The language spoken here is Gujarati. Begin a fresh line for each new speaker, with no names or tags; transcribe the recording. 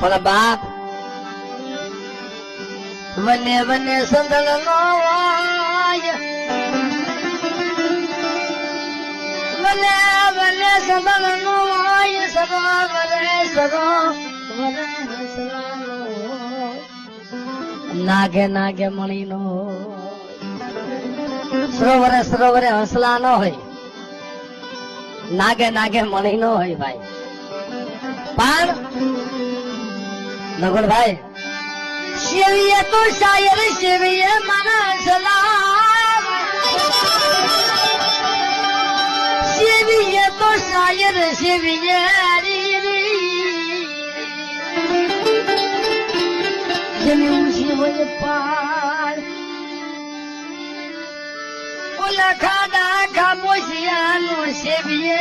પણ બાપ. વને વને સંદલ નો વાય. વને સંદલ નો વાય. સગો વરે વરે નાગે નાગે મણી નો સરોવરે સરોવરે હસલા નો હોય. નાગે નાગે મણી નો હોય ભાઈ. પણ નગુણભાઈ શિવીએ તો શાયર શિવીએ મારા સલામ શિવીએ તો શાયર શિવીએ જેનું શિવય પાર. ઓલા ખાડા ખાબોશિયાનો શિવીએ